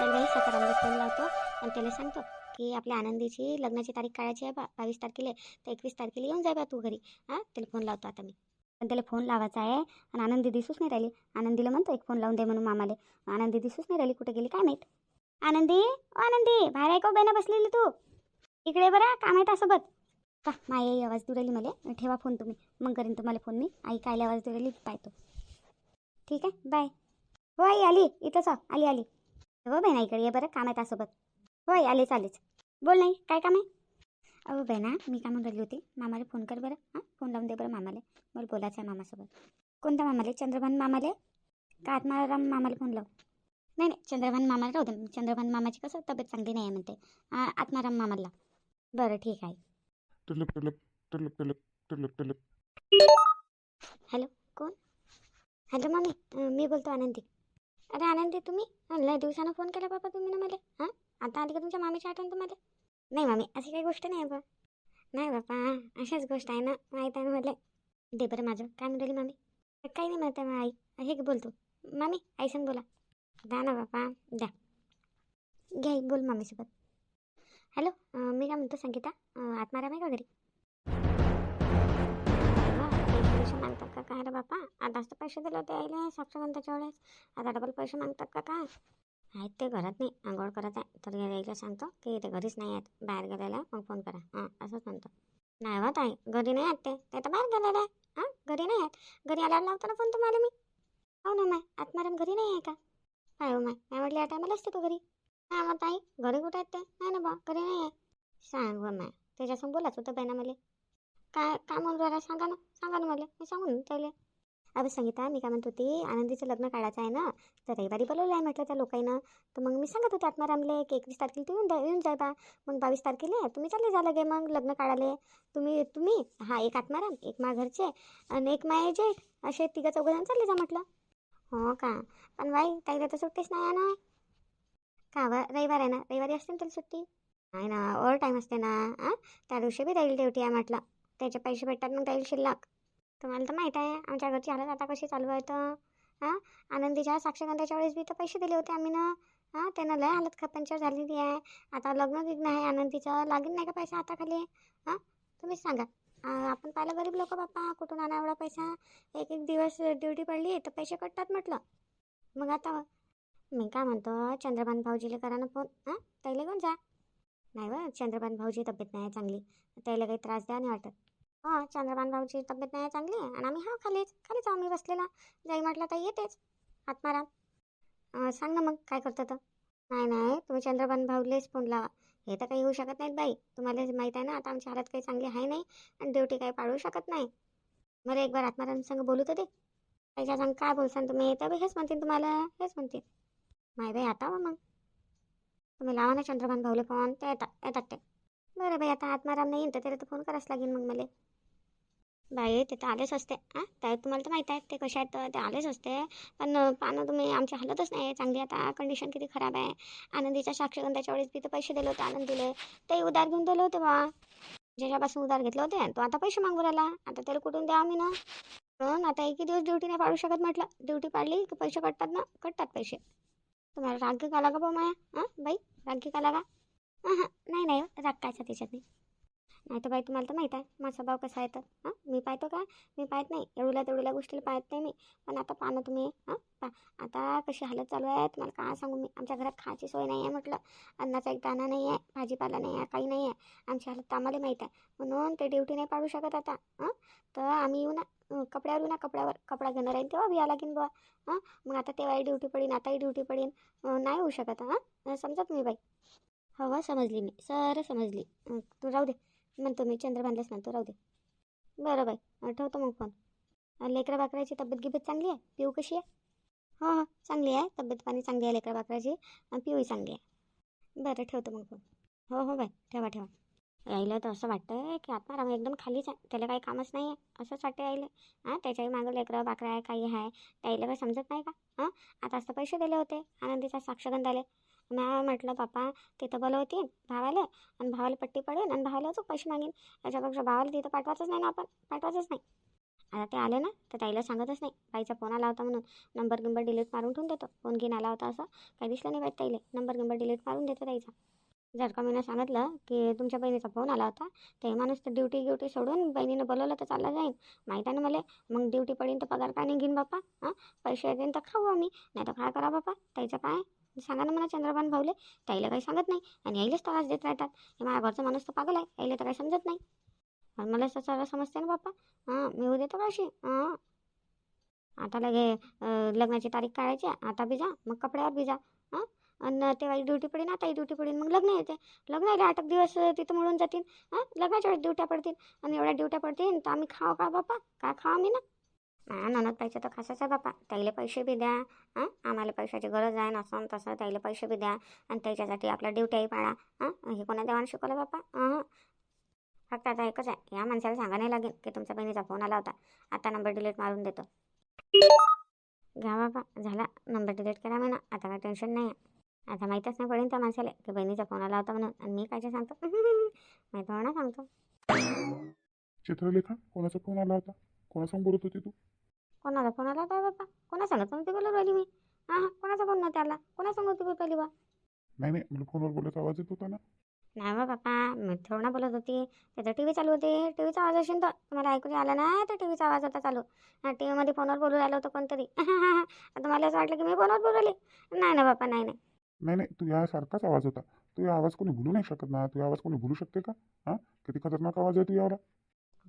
तर बाई सकारामला फोन लावतो आणि त्याला सांगतो की आपल्या आनंदीची लग्नाची तारीख काढायची आहे बा बावीस तारखेला. तर एकवीस तारखेला येऊन जाय बा तू घरी. हां त्याला फोन लावतो आता मी. पण त्याला फोन लावायचा आहे आणि आनंदी दिसूच नाही राहिली. आनंदीला म्हणतो एक फोन लावून दे म्हणून मामाले. आनंदी दिसूच नाही राहिली कुठे गेली काय माहीत? आनंदी ओ आनंदी बाहेर ऐकव बेना बसलेली तू? इकडे बरं काम आहे त्यासोबत का माय आवाज दुराली मला? ठेवा फोन तुम्ही. मग करीन तुम्हाला फोन मी. आई कायला आवाज देऊ पाहतो. ठीक आहे बाय. हो आई आली. इथंच आली आली. हो बहिणा इकडे ये बरं काम आहे त्यासोबत. हो आई आलेच आलेच. बोल नाही काय काम आहे? अहो बहिणा मी काय म्हणून राहिली होती? मामाला फोन कर बरं हां? फोन लावून दे बरं मामाला. मला बोलायचं आहे मामासोबत. कोणत्या मामाले? चंद्रभान मामाले? का आत्माराम मामाला फोन लाव? नाही नाही चंद्रभान मामाला राहू दे. चंद्रभान मामाची कसं तब्येत चांगली नाही आहे म्हणते. आत्माराम मामाला. बरं ठीक आहे. हॅलो कोण? हॅलो मामी मी बोलतो आनंदी. अरे आनंदी तुम्ही? लय दिवसानं फोन केला बाबा तुम्ही ना मला. हां? आता आली का तुमच्या मामीची आठवण तुम्हाला? नाही मामी अशी काही गोष्ट नाही आहे बा. नाही बापा अशाच गोष्ट आहे ना माहीत आहे ना मला. दे बरं माझं काय म्हणाली मामी? काही नाही म्हणत मग आई. हे की बोलतो मामी आईसन बोला. द्या ना बापा द्या घ्या बोल मामीसोबत. हॅलो मी काय म्हणतो संगीता? आत्माराम आहे का घरी? का काय रे बापा? आताच तर पैसे दिले होते आईले साक्षगंधाच्या वेळेस आता डबल पैसे मागतात का काय? आहेत ते घरात नाही आंघोळ करत आहे. तर यायला सांगतो की ते घरीच नाही आहेत. बाहेर गेलेला मग फोन करा. हां असंच म्हणतो. नाही होत आहे. घरी नाही आहेत ते. ते तर बाहेर गेलेले आहे हां घरी नाही आहेत. घरी आल्यावर लावतो ना फोन तुम्हाला मी. हो ना माय आत्माराम घरी नाही आहे का? काय हो माय नाही म्हटलं या टायमाला असते तू घरी. हां मग ताई घरी कुठे आहेत ते? नाही ना बा घरी नाही आहे. सांग व माय. त्याच्यासून बोलाच होतं बायना मला. काय काय म्हणून राहिला? सांगा ना सांगा ना मला. मी सांगून त्याला अबे संगीता मी काय म्हणत होती आनंदीचं लग्न काढायचं आहे ना तर रविवारी बोलवलं आहे म्हटलं त्या लोकांना तर मग मी सांगत होते आत्मारामले की एकवीस तारखेला तू येऊन जा येऊन जाय बा. मग बावीस तारखेला तुम्ही चालले जा लगे मग लग्न काढाले तुम्ही तुम्ही हा एक आत्माराम एक मा घरचे आणि एक माय जे असे तिघं चौघजण चालले जा म्हटलं. हो का? पण बाई ताईला तर सुट्टीच नाही आहे ना का व रविवार आहे ना रविवारी असते ना त्याला सुट्टी? नाही ना ओवर टाईम असते ना हां त्या दिवशी बी राहील ड्युटी आहे म्हटलं. त्याचे पैसे भेटतात मग त्याची शिल्लक. तुम्हाला तर माहीत आहे आमच्या घरची हालत आता कशी चालू आहे तर. हां आनंदीच्या साक्षगंधाच्या वेळेस बी तर पैसे दिले होते आम्ही ना. हां त्यानं लय हालत खपंचर झालेली आहे. आता लग्न विघ्न आहे आनंदीचं लागेल नाही का पैसा आता खाली हां तुम्हीच सांगा. आपण पाहिलं गरीब लोक बाप्पा कुठून आणा एवढा पैसा? एक एक दिवस ड्युटी पडली तर पैसे कटतात म्हटलं. मग आता मी काय म्हणतो चंद्रकांत भाऊजीला करा ना फोन. हां त्याला घेऊन जा. नाही बा चंद्रकांत भाऊची तब्येत नाही चांगली. त्याला काही त्रास द्या नाही वाटत. हां चंद्रबान भाऊची तब्येत नाही आहे? चांगली आणि आम्ही हा खालीच खालीच आम्ही मी बसलेला. जाई म्हटलं तर येतेच. आत्माराम सांग ना मग काय करतो तर नाही नाही तुम्ही चंद्रबान भाऊलेच फोन लावा. हे तर काही होऊ शकत नाहीत बाई. तुम्हाला माहीत आहे ना आता आमची हालत काही चांगली आहे नाही आणि ड्युटी काही पाडू शकत नाही. मला एक बार आत्माराम संग बोलू तर दे. त्याच्या संग काय बोलसान तुम्ही? तर हेच म्हणतील तुम्हाला हेच म्हणतील. माय बाई आता मग. तुम्ही लावा ना चंद्रभान भाऊले फोन ते येतात येतात ते. बरं बाई आता आत्माराम नाही तर त्याला तर फोन करावंच लागेल मग मला. बाई ते तर आलेच असते. हां त्या तुम्हाला तर माहीत आहे ते कसे आहेत तर ते आलेच असते. पण पानं तुम्ही आमची हालतच नाही. आहे चांगली आता कंडिशन किती खराब आहे. आनंदीच्या साक्षगंधाच्या वेळेस तिथं तर पैसे दिले होते आनंदीले. ते उधार घेऊन दिले होते बा. ज्याच्यापासून उधार घेतले होते तो आता पैसे मागू राहिला. आता त्याला कुठून द्या आम्ही ना? म्हणून आता एकही दिवस ड्युटी नाही पाडू शकत म्हटलं. ड्युटी पाडली की पैसे कटतात ना? कटतात पैसे. तुम्हाला राग का लागा बा माया? हां बाई राग का? लागा हां हां नाही नाही राग कायचा त्याच्यात नाही. नाही तर बाई तुम्हाला तर माहीत आहे माझा भाव कसा आहे तर हां? मी पाहतो का? मी पाहत नाही. एवढ्या तेवढ्या गोष्टीला पाहत नाही मी. पण आता पाहणं तुम्ही हां? पा आता कशी हालत चालू आहे तुम्हाला काय सांगू मी? आमच्या घरात खायची सोय नाही आहे म्हटलं. अन्नाचा एक दाणा नाही आहे भाजीपाला नाही आहे काही नाही आहे. आमची हालत तर आम्हाला माहीत आहे. म्हणून ते ड्युटी नाही पाडू शकत आता हां? तर आम्ही येऊ ना कपड्यावर येऊ ना कपड्यावर. कपडा घेणार आहे तेव्हा बिया लागेन बुवा हां? मग आता तेव्हाही ड्युटी पडेन आताही ड्युटी पडेन. नाही होऊ शकत हां? समजा तुम्ही बाई. हो हो समजली मी. सर समजली. तू राहू दे. म्हणतो मी चंद्रबांधलेच म्हणतो राहू दे. बरं बाई ठेवतो मग फोन लेकरा बाकराची तब्येत गिब्येत चांगली आहे? पिऊ कशी आहे? हो हो चांगली आहे. तब्येत पाणी चांगली आहे लेकरा बाकराची. आणि पिऊही चांगली आहे. बरं ठेवतो मग फोन हो हो बाई ठेवा ठेवा. यायला तर असं वाटतं की आत्माराम एकदम खालीच आहे. त्याला काही कामच नाही आहे असंच वाटतं यायला. हां त्याच्याही मागं लेकरं बाकरं आहे काही आहे. त्याला काही समजत नाही का? हां आता असं पैसे दिले होते आनंदीचा साक्षगंध आले. म्या म्हटलं पप्पा तिथं बोलवतील भावाला आणि भावाला पट्टी पडेल आणि भावाला अचूक पैसे मागेन. याच्यापेक्षा भावाला तिथं पाठवायचंच नाही ना आपण पाठवायचंच नाही. आता ते आले ना तर ताईला सांगतच नाही. बाईचा फोन आला होता म्हणून नंबर गिंबर डिलीट मारून ठेवून देतो. फोन घेऊन आला होता असं. काही दिसलं नाही बाई ताईले. नंबर गिंबर डिलीट मारून देतो ताईचा. जर का मी सांगितलं की तुमच्या बहिणीचा फोन आला होता ते माणूस तर ड्युटी ड्युटी सोडून बहिणीनं बोलवलं तर चालला जाईन. माहीत आहे ना मला मग ड्युटी पडीन तर पगार काय नाही घेईन बापा हां? पैसे येतील तर खाऊ आम्ही. नाही तर काय करा बापा? ताईचं काय? सांगा ना मला चंद्रबान भाऊले. ताईला काही सांगत नाही आणि आईलाच त्रास देत राहतात. हे माझ्या घरचा माणूस तर पागल आहे. आईला तर काही समजत नाही. आणि मला तर सगळं समजते ना बाप्पा. हां मी उद्या तर काशी हां. आता लगे लग्नाची तारीख काढायची आहे. आता बी जा मग कपड्यावर बी जा हां आणि तेव्हा ड्युटी पडेन आताही ड्युटी पडेन मग लग्न येते. लग्न यायला आठ एक दिवस तिथं मिळून जातील. हां? लग्नाच्या वेळेस ड्युट्या पडतील. आणि एवढ्या ड्युट्या पडतील तर आम्ही खाऊ का बाप्पा? काय खाऊ मी ना? हा ननद पाहिजे तर खासच आहे बापा. त्याला पैसे बी द्या हां. आम्हाला पैशाची गरज आहे नसं तसं त्याला पैसे बी द्या. आणि त्याच्यासाठी आपल्या ड्युट्याही पाळा हां. हे कोणा देवानं शिकवलं बापा? हां फक्त आता एकच आहे. या माणसाला सांगा नाही लागेल की तुमच्या बहिणीचा फोन आला होता. आता नंबर डिलीट मारून देतो. घ्या बाबा झाला. नंबर डिलीट करा म्हणा. आता काय टेन्शन नाही आहे आता माहीतच नाही पडेल त्या माणसाला की बहिणीचा फोन आला होता म्हणून. आणि मी काय सांगतो? माहीत ना सांगतो. चित्रलेखा कोणाचा फोन आला होता? कोणासंग बोलत होती तू? फोन आला होता बाबा? कोणा सांगत नव्हती बोलू राहिली मी? हां हां कोणाचा फोन नव्हता आला कोणा सांगत होती पहिली बा? नाही नाही मला फोनवर बोलायचा आवाज येत होता ना. नाही बा बापा मी थोडं बोलत होती. त्याचा टी व्ही चालू होती. टी व्हीचा आवाज असेल तर तुम्हाला ऐकू आला ना तर टी व्हीचा आवाज होता चालू. हां टी व्हीमध्ये फोनवर बोलू राहिलं होतं कोणतरी. आता मला असं वाटलं की मी फोनवर बोलू राहिली? नाही ना बापा नाही नाही. नाही नाही तू यासारखाच आवाज होता. तू या आवाज कोणी भुलू नाही शकत ना. तू आवाज कोणी भुलू शकते का? हां? किती खतरनाक आवाज आहे तू यावला.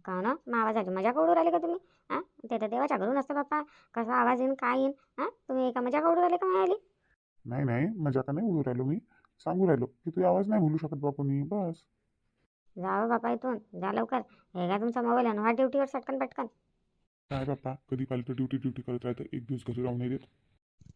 का ना? मग आवाजाची मजा उडू राहिले का तुम्ही? हां ते तर देवाच्या घरून असतं बाप्पा. कसा आवाज येईन काय येईन? हां तुम्ही एका मजा उडू राहिले का माझ्या नाही नाही. मजा का नाही उडू राहिलो मी. सांगू राहिलो की तू आवाज नाही भुलू शकत बा कोणी बस. जावं बापा इथून. जा लवकर. हे का तुमचा मोबाईल आहे ना ड्युटीवर सटकन पटकन. काय बाप्पा? कधी पाहिलं तर ड्युटी ड्युटी करत राहतं. एक दिवस घरी राहून नाही देत.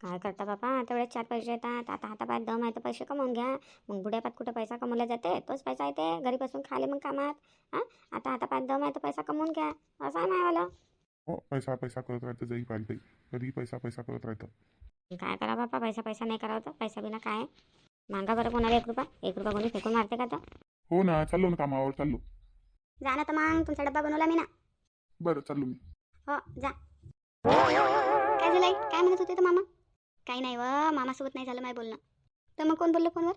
काय करता बापा तेवढे चार पैसे येतात. आता हातापायात दम आहे तर पैसे कमवून घ्या. मग बुढ्यापात कुठे पैसा कमवला जाते? तोच पैसा येते घरी बसून खाले मग कामात. हां? आता हातापायात दम आहे तर पैसा कमवून घ्या. असं आहे मायवालं. हो पैसा पैसा करत राहतं जाई ताई कधी पैसा पैसा करत राहतं. काय करा बापा पैसा पैसा नाही करावं तर पैसा बिना काय? आहे? मागा बरं कोणाला एक रुपया? एक रुपया कोणी फेकून मारते का तर हो ना चाललो ना कामावर चाललो. जा ना तर मग तुमचा डब्बा बनवला मी ना. बरं चाललो मी. हो जा. काय झालं आई? काय म्हणत होते तर मामा? काही नाही व मामासोबत नाही झालं माय बोलणं. तर मग कोण बोललं फोनवर?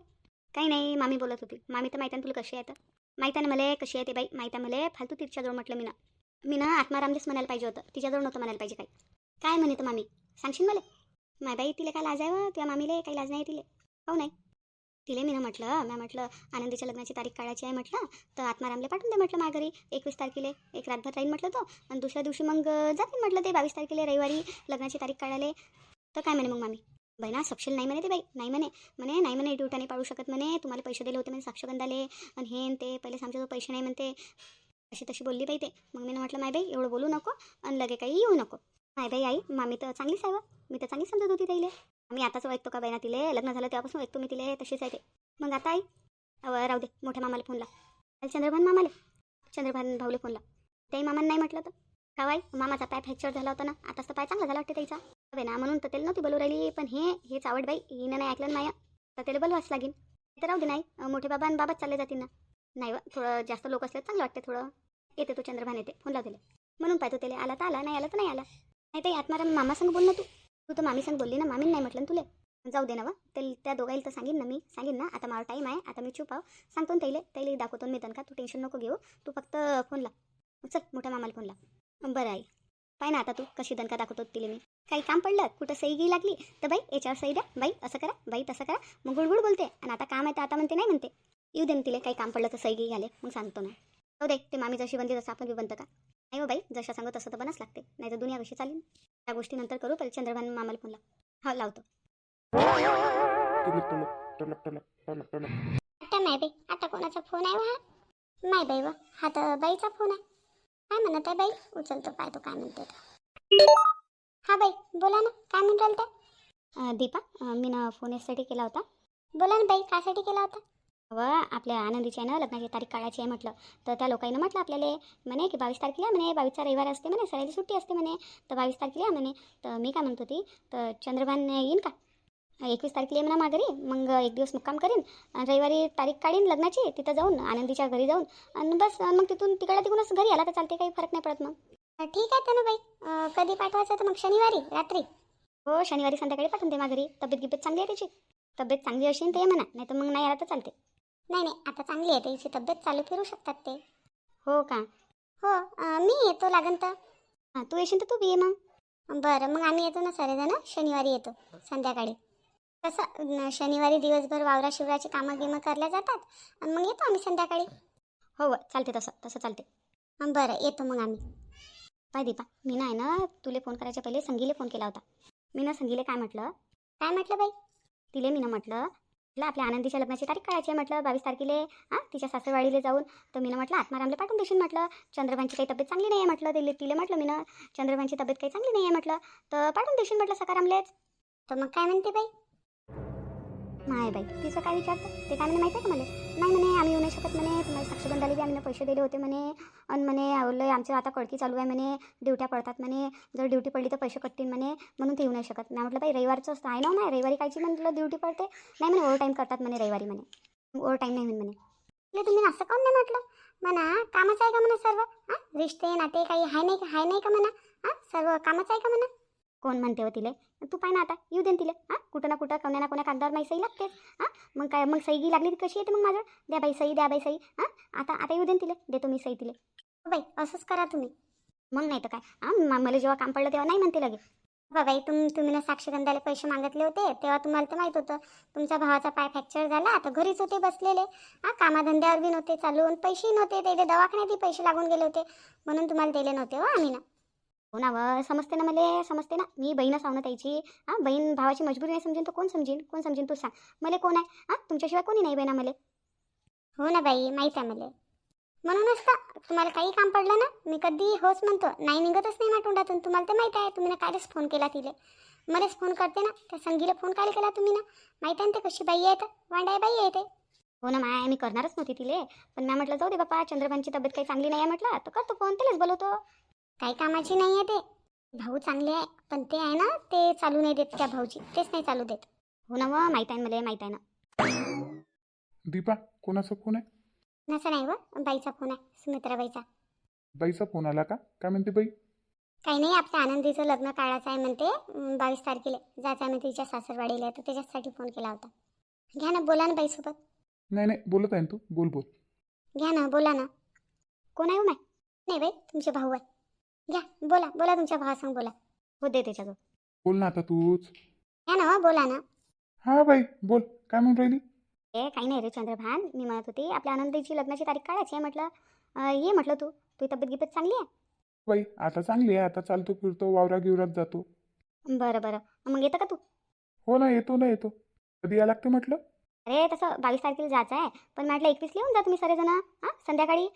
काही नाही मामी बोलत होती. मामी तर माहिती आहे ना तुला कशी आहे तर माहिती आहे ना मला कशी आहे ते बाई? माहिती आहे मला फालतू तिच्याजवळ म्हटलं मी ना मी ना आत्मारामलेच म्हणायला पाहिजे होतं. तिच्याजवळ नव्हतं म्हणायला पाहिजे काही. काय म्हणे तर मामी? सांगशील मला? माय बाई तिला काय लाज आहे व? तुझ्या मामीले काही लाज नाही तिले? हो नाही. तिले मी ना म्हटलं मी म्हटलं आनंदीच्या लग्नाची तारीख काढायची आहे म्हटलं तर आत्मारामले पाठवून दे म्हटलं माझ्या घरी. एकवीस तारखेला एक रातभर राहील म्हटलं तो. आणि दुसऱ्या दिवशी मग जातील म्हटलं ते बावीस तारखेला रविवारी लग्नाची तारीख काढायला. तर काय म्हणे मग मामी? बाई ना नाही म्हणे ते बाई. नाही म्हणे. म्हणे नाही म्हणे ड्युटा नाही पाडू शकत म्हणे. तुम्हाला पैसे दिले होते म्हणे साक्षगंधाले. आणि हे आणि ते पहिले आमच्याजवळ पैसे नाही म्हणते अशी तशी बोलली बाई ते. मग मी म्हटलं माय बाई एवढं बोलू नको आणि लगे काही येऊ नको. नाही बाई आई मामी तर चांगलीच आहे मी तर चांगली समजत होती ताईले आम्ही आताच ऐकतो का बाई तिले? लग्न झालं तेव्हापासून ऐकतो मी तिले. तशीच आहे ते. मग आता आई? राहू दे. मोठ्या मामाला फोन लाव. चंद्रभान मामाले? चंद्रभान भाऊले फोन लाव. त्याही मामानं नाही म्हटलं तर? काय बाई? मामाचा पाय फ्रॅक्चर झाला होता ना. आताच तर पाय चांगला झाला वाटते त्याचा. हवे ना? म्हणून तर त्याला नव्हती बोलू राहिली. पण हे हेच आवड बाई. हिनं नाही ऐकलं ना माया. तर त्याला बोलवाच लागेल तर राहू दे नाही. मोठे बाबा आणि बाबाच चालले जातील ना. नाही व थोडं जास्त लोक असले चांगलं वाटते थोडं. येते तो चंद्रभान येते. फोन लाव म्हणून पाहतो त्याला. आला तर आला नाही आला तर नाही आला. नाही तर आत्माराम मामा संग बोल ना तू. तू तर मामी संग बोलली ना मामीन नाही म्हटलं ना तुले. जाऊ दे ना वा. ते त्या दोघाईला तर सांगेन ना मी. सांगेन ना. आता माझा टाईम आहे. आता मी चुप आहो. सांगतो ना त्याला. त्याला दाखवतो मी तनका तू टेन्शन नको घेऊ. तू फक्त फोन लाव. चल मोठ्या मामाला फोन लाव. बरं आई. पाय ना आता तू. कशी दणका दाखवतो तिला मी. काही काम पडलं कुठं सही गी लागली तर बाई याच्यावर सही द्या. बाई असं करा. बाई तसं करा. मग गुळगुळ बोलते. आणि आता काम आहे तर आता म्हणते नाही म्हणते. येऊ दे तिला काही काम पडलं तर सही गी घाले मग सांगतो ना. हो दे ते मामी जशी बनते तसं आपण बी बनतं का? नाही हो बाई जशा सांगू तसं तर बनच लागते. नाही तर दुनिया कशी चालेल. त्या गोष्टी नंतर करू पहिले चंद्रभान मामाला फोन लाव. हो लावतो. आता नाही बाई आता कोणाचा फोन आहे हा नाही बाई व हा तर बाईचा फोन आहे. काय म्हणत आहे बाई? उचलतो काय तो काय म्हणते. हा बाई बोला ना काय म्हणून राहिलं दीपा मी ना फोन यासाठी केला होता. बोला ना बाई कासाठी केला होता? व आपल्या आनंदीची आहे ना लग्नाची तारीख काढायची आहे म्हटलं. तर त्या लोकांनी म्हटलं आपल्याला म्हणे की बावीस तारखेला म्हणे बावीसचा रविवार असते म्हणे सरायला सुट्टी असते म्हणे. तर बावीस तारखेला म्हणे. तर मी काय म्हणत होती तर चंद्रभान येईन का? एकवीस तारखेला म्हणा माघारी मग एक दिवस मुक्काम करीन रविवारी तारीख काढीन लग्नाची तिथं जाऊन आनंदीच्या घरी जाऊन. आणि बस मग तिथून तिकडे तिकडूनच घरी आला तर चालते काही फरक नाही पडत मग. ठीक आहे ना बाई अ, कधी पाठवायचं तर मग शनिवारी रात्री? हो शनिवारी संध्याकाळी पाठवून दे माघारी. तब्येत गिब्येत चांगली आहे त्याची तब्येत चांगली असेल ते ये म्हणा नाही तर मग नाही आला तर चालते. नाही नाही आता चांगली आहे त्याची तब्येत चालू फिरू शकतात ते. हो का? हो मी येतो लागन तर हां तू येशील तर तू बी ये मग. बरं मग आम्ही येतो ना सगळेजण? शनिवारी येतो संध्याकाळी. कसं न- शनिवारी दिवसभर वावरा शिवराची कामं गिमं करल्या जातात? आणि मग येतो आम्ही संध्याकाळी? हो चालते तसं तसं चालते. बरं येतो मग आम्ही. पाय दीपा. मी नाही ना तुले फोन करायच्या पहिले संगीले फोन केला होता. मी ना संगीले काय म्हटलं? काय म्हटलं बाई? तिले मी ना म्हटलं म्हटलं आपल्या आनंदीच्या लग्नाची तारीख काढायची आहे म्हटलं बावीस तारखेले हां तिच्या सासरवाडीला जाऊन. तर मी म्हटलं आत्मारामला पाठवून देशील म्हटलं. चंद्रभानची काही तब्येत चांगली नाही आहे म्हटलं. तिले तिले म्हटलं मी ना चंद्रभानची तब्येत काही चांगली नाही आहे म्हटलं. तर पाठवून देशील म्हटलं सकारामलेच. तर मग काय म्हणते बाई? नाही बाई तिचं काय विचारतं ते काय म्हणे माहिती आहे का मला? नाही म्हणे आम्ही येऊ नाही शकत म्हणे. तुम्हाला साक्षीबंधाला बी आम्ही पैसे दिले होते म्हणे. आणि म्हणे आवलं आमचं आता कडकी चालू आहे म्हणे. ड्युट्या पडतात म्हणे. जर ड्युटी पडली तर पैसे कटतील म्हणे. म्हणून ते येऊ नाही शकत. नाही म्हटलं बाई रविवारचं असतं. आहे ना हो नाही? रविवारी कायची म्हटलं ड्युटी पडते? नाही म्हणे ओव्हर टाईम करतात म्हणे रविवारी म्हणे. ओव्हर टाईम नाही म्हणे. म्हणे तुम्ही असं काऊन नाही म्हटलं? म्हणा कामच आहे का म्हणा सर्व? हां रिश्ते नाते काही हाय नाही हाय नाही का म्हणा? हां सर्व कामच आहे का म्हणा? कोण म्हणते हो तिला? तू पाय ना आता येऊ दे तिला. हां कुठं ना कुठं कोण्या ना कोण्या कागदावर माही सही लागतेच. हां मग काय मग सही गी लागली ती कशी येते मग माझं द्या बाई सही द्या बाई सही. हां आता आता येऊ दे तिला. देतो मी सही तिला. बाई असंच करा तुम्ही. मग नाही तर काय. हां मला जेव्हा काम पडलं तेव्हा नाही म्हणते लगे. बाई तुम तुम्ही ना साक्षगंधाला पैसे मागितले होते तेव्हा तुम्हाला तर माहीत होतं. तुमच्या भावाचा पाय फ्रॅक्चर झाला आता घरीच होते बसलेले. हां कामाधंद्यावर बी नव्हते चालू आणि पैसेही नव्हते. त्याला दवाखान्यातही पैसे लागून गेले होते. म्हणून तुम्हाला दिले नव्हते हो आम्ही ना. हो ना व समजते ना मला समजते ना. मी बहीणच आहो ना त्याची हां बहीण भावाची मजबुरी नाही समजेन तर कोण समजेन? कोण समजेन तू सांग. मला कोण आहे? हां तुमच्याशिवाय कोणी नाही बहिणा मला. हो ना बाई माहीत आहे मला. म्हणूनच तर तुम्हाला काही काम पडलं ना? मी कधी होच म्हणतो नाही निघतच नाही ना तोंडातून. तुम्हाला तर माहीत आहे तुम्ही ना कालच फोन केला तिले. मलाच फोन करते ना. त्या संगीला फोन काय केला तुम्ही ना. माहीत आहे ना ते कशी बाई आहे तर? वांडाय बाई आहे ते. हो ना माय मी करणारच नव्हती तिले. पण मी म्हटलं जाऊ दे बापा चंद्रभानची तब्येत काही चांगली नाही आहे म्हटलं तर करतो फोन तिलाच बोलवतो. काही कामाची नाही आहे ते. भाऊ चांगले आहे पण ते आहे ना ते चालू नाही देत त्या भाऊची. तेच नाही चालू देत. हो ना व माहीत आहे मला माहीत आहे ना. दीपा कोणाचा फोन आहे? नसं नाही व बाईचा फोन आहे सुमित्राबाईचा. बाईचा फोन आला का? काय म्हणते बाई? काही नाही आपल्या आनंदीचं लग्न काढायचं आहे म्हणते. बावीस तारखेला. जायचं आहे म्हणते तिच्या सासरवाडीला आहे, तर त्याच्यासाठी फोन केला होता. घ्या ना बोला ना बाईसोबत. नाही नाही बोलत आहे ना तू. बोल बोल. घ्या ना बोला ना. कोण आहे हो माय नाही बाई तुमचे भाऊ आहे. घ्या बोला बोला तुमच्या भावासंग बोला. हो दे त्याच्याजवळ. बोल ना आता तूच. घ्या ना हो बोला ना. हा बाई बोल काय म्हणून राहिली? ए काही नाही रे चंद्रभान मी म्हणत होती आपल्या आनंदीची लग्नाची तारीख काढायची आहे म्हटलं. अं, ये म्हटलं तू तुझी तब्येत गिब्येत चांगली आहे? बाई आता चांगली आहे आता चालतो फिरतो वावरा गिवरात जातो. बरं बरं. मग येतं का तू? हो ना येतो ना येतो. कधी या लागते म्हटलं? अरे तसं बावीस तारखेला जायचं आहे पण मी म्हटलं एकवीस लिहून जा तुम्ही सगळेजण हां संध्याकाळी.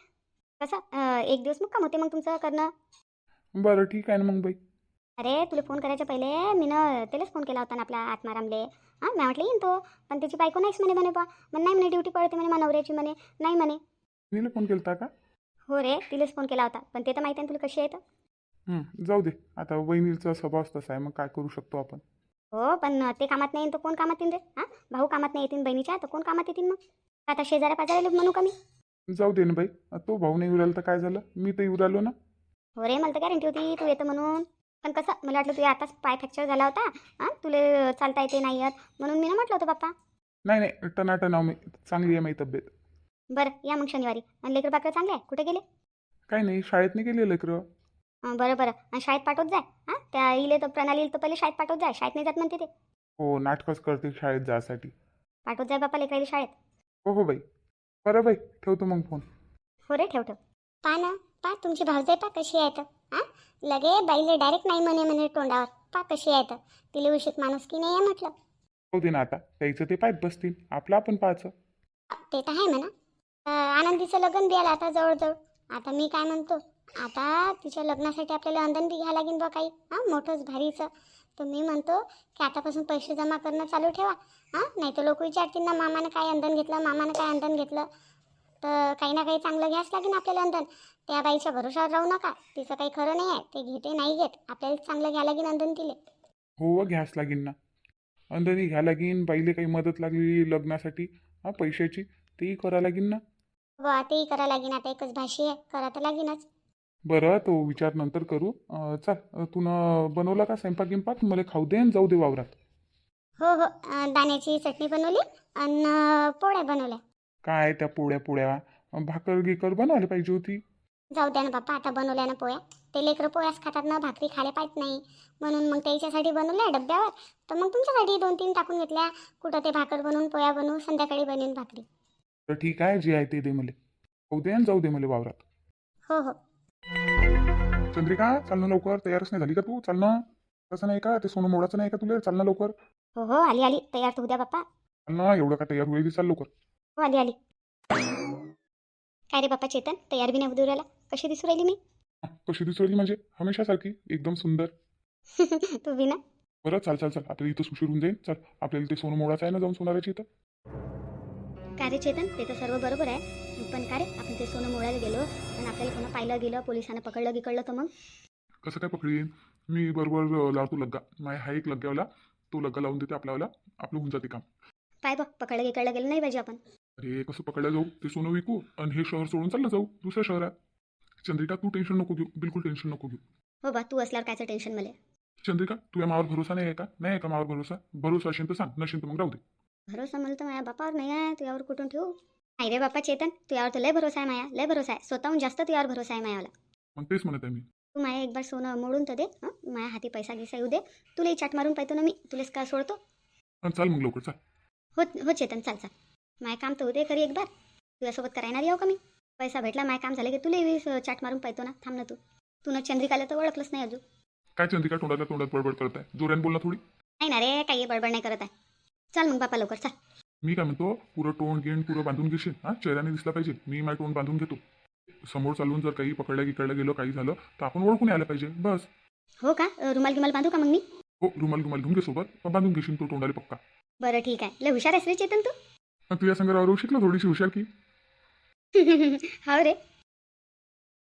कसं? अं, एक दिवस मुक्काम होते मग तुमचं करणं? बरं ठीक आहे ना मग बाई. अरे तुला फोन करायच्या पहिले मी ना त्यालाच फोन केला होता ना आपल्या आत्मारामले. हां मी म्हटलं येईन तो. पण त्याची बायको नाहीच म्हणे म्हणे बा. मग नाही म्हणे ड्युटी पडते म्हणे मा नवऱ्याची म्हणे. नाही म्हणे. नीला फोन केलता का? हो रे तिलाच फोन केला होता. पण ते तर माहिती आहे ना तुला कशी आहे तर. हं, जाऊ दे. आता वहिनीचा स्वभाव तसा आहे. मग काय करू शकतो आपण? हो पण ते कामात नाही तर कोण कामात येईन रे? हां? भाऊ कामात नाही येतील बहिणीच्या? तर कोण कामात येतील मग? आता शेजाऱ्या पाजाऱ्याला म्हणू का मी? जाऊ दे ना बाई. तो भाऊ नाही उराला तर काय झालं? मी तर राहिलो ना. हो रे मला तर गॅरंटी होती तू येतं म्हणून. पण कसं मला वाटलं तुझ्या आताच पाय फ्रॅक्चर झाला होता. हां तुला चालता येते नाही येत. म्हणून मी ना म्हटलं होतं बाप्पा नाही नाही टनाटनाव मी चांगली आहे माझी तब्येत. बरं या मग शनिवारी. आणि लेकर बाकर चांगले आहे? कुठे गेले? काही नाही शाळेत नाही गेले लेकरं. अं, बरं बरं. आणि शाळेत पाठवत जाय. हां त्या इले तर प्रणाली तर पहिले शाळेत पाठवत जाय. शाळेत नाही जात म्हणते ते. हो नाटकच करते शाळेत जायसाठी पाठवत जाय बापा लेकराली शाळेत. हो हो बाई. बरं बाई. ठेवतो मग फोन. हो रे ठेव ठेव. पा ना पा तुमची भावजाई पा कशी आहे तर? हां? लगे बाईले डायरेक्ट नाही म्हणे म्हणे तोंडावर. पा कशी आहे तर? तिला उशीत माणूस की नाही आहे म्हटलं? हो दे ना आता. त्याचं ते पाहत बसतील. आपलं आपण पाहायचं. ते तर आहे म्हणा. अं, आनंदीचं लग्न द्यायला आता जवळजवळ. आता मी काय म्हणतो? आता तिच्या लग्नासाठी आपल्याला अंधन बी घ्यावं लागेल बा काही. हां मोठंच भारीचं. तर मी म्हणतो की आतापासून पैसे जमा करणं चालू ठेवा. हां नाही तर लोक विचारतील ना मामानं काय अंधन घेतलं? मामानं काय अंधन घेतलं? तर काही ना काही चांगलं घ्यास लागेल आपल्याला अंधन त्या बाईच्या भरोशावर राहू नका. तिचं काही खरं नाही आहे ते घेते नाही घेत. आपल्याला चांगलं घ्यावं लागेल अंधन तिले. हो घ्यास लागीन ना. अंधनी घ्या लागीन बाईले काही मदत लागली लग्नासाठी. हा पैशाची. तेही करा लागीन ना. व तेही करा लागेन आता एकच भाषी आहे. करा तर लागेनच बरं तो विचार नंतर करू. अं, चल. तू बनवला का स्वयंपाक गिंपाक मला खाऊ दे आणि जाऊ दे वावरात. हो हो. अं, दाण्याची चटणी बनवली आणि पोळ्या बनवल्या. काय त्या पोळ्या पोळ्या? भाकर गिकर बनवायला पाहिजे होती. जाऊ द्या ना बाप्पा आता बनवल्या ना पोळ्या. ते लेकरं पोळ्याच खातात ना भाकरी खायला पाहिजे नाही. म्हणून मग त्याच्यासाठी बनवल्या डब्यावर. तर मग तुमच्यासाठी दोन तीन टाकून घेतल्या. कुठं ते भाकर बनवून पोळ्या बनवून संध्याकाळी बनवून भाकरी. तर ठीक आहे जे आहे ते दे मला. खाऊ दे आणि जाऊ दे मला वावरात. हो हो. चंद्रिका चाल ना लवकर. तयारच नाही झाली का तू? चाल ना. तसं नाही का? ते सोनं मोडाचं नाही का तुला? चाल ना लवकर. हो हो आली आली. तयार तर उद्या बाप्पा. चाल ना एवढं का तयार होईल चाल लवकर. आली आली. काय रे बाप्पा चेतन? तयार बी नाही उद्या कशी दिसू राहिली मी? कशी दिसू राहिली म्हणजे? हमेशासारखी एकदम सुंदर. तू बी ना. बरं चाल चाल चाल. आपल्याला इथं सुशीर होऊन जाईल चल आपल्याला ते सोनं मोडाचं आहे ना जाऊन सोनाराची इथं? काय रे चेतन? ते तर सर्व बरोबर आहे. पण काय रे? आपण ते सोनं मोडायला गेलो आणि आपल्याला कोणा पाहिलं गेलं पोलिसांना पकडलं गिकडलं तर मग? कसं काय पकडीन मी बरोबर लावतो लग्गा. माझ्या हा एक लग्गावाला तो लग्गा लावून देते आपल्याला आपलं होऊन जाते काम. पाय बघ पकडलं गिकडलं गेलं नाही पाहिजे आपण. अरे कसं पकडल्या जाऊ? ते सोनं विकू आणि हे शहर सोडून चाललं जाऊ दुसऱ्या शहरात. चंद्रिका तू टेन्शन नको घेऊ. बिलकुल टेन्शन नको घेऊ. हो बा तू असल्यावर कायचं टेन्शन मला? चंद्रिका तुझ्या मावर भरोसा नाही आहे का? नाही आहे का मावर भरोसा? भरोसा असेल तर सांग नसेल तर मग राहू दे. भरोसा मला तर माझ्या बापावर नाही आहे तुझ्यावर कुठून ठेवू? नाही रे बापा चेतन तुझ्यावर तर लय भरोसा आहे माया लय भरोसा आहे. स्वतःहून जास्त तुझ्यावर भरोसा आहे मायावाला. मग तेच म्हणत आहे मी. तू माया एक बार सोनं मोडून तर दे हं? माझ्या हाती पैसा गिसा येऊ दे. तुलाही चाट मारून पाहतो ना मी तुलाच का सोडतो? आणि चाल मग लवकर चाल. हो हो चेतन चाल चाल. माय काम तर उदे करी एक बार तुझ्यासोबत करायणार येऊ का मी? पैसा भेटला माय काम झालं की तुलाही स- चाट मारून पाहतो ना. थांब ना तू. तू ना चंद्रिकाला तर ओळखलंच नाही अजून. काय चंद्रिका तोंडाला तोंडात बडबड करत आहे जोऱ्यान बोल ना थोडी. नाही ना रे काही बडबड नाही करत आहे. चल मग बापा लवकर चल. मी काय म्हणतो पुरं तोंड गेंड पुरं बांधून घेशील. हा चेहऱ्याने दिसला पाहिजे. मी माझं तोंड बांधून घेतो. समोर चालून जर काही पकडल्या गिकडल्या गेलो काही झालं तर आपण ओळखून यायला पाहिजे. बस. हो का? रुमाल गिमाल बांधू का मग मी? हो रुमाल रुमाल घेऊन घे सोबत. बांधून घेशील तो तोंडाला पक्का. बरं ठीक आहे. लय हुशार आहेस रे चेतन तू. आणि तुझ्या संग राहू शिकलो थोडीशी हुशार की. हो रे.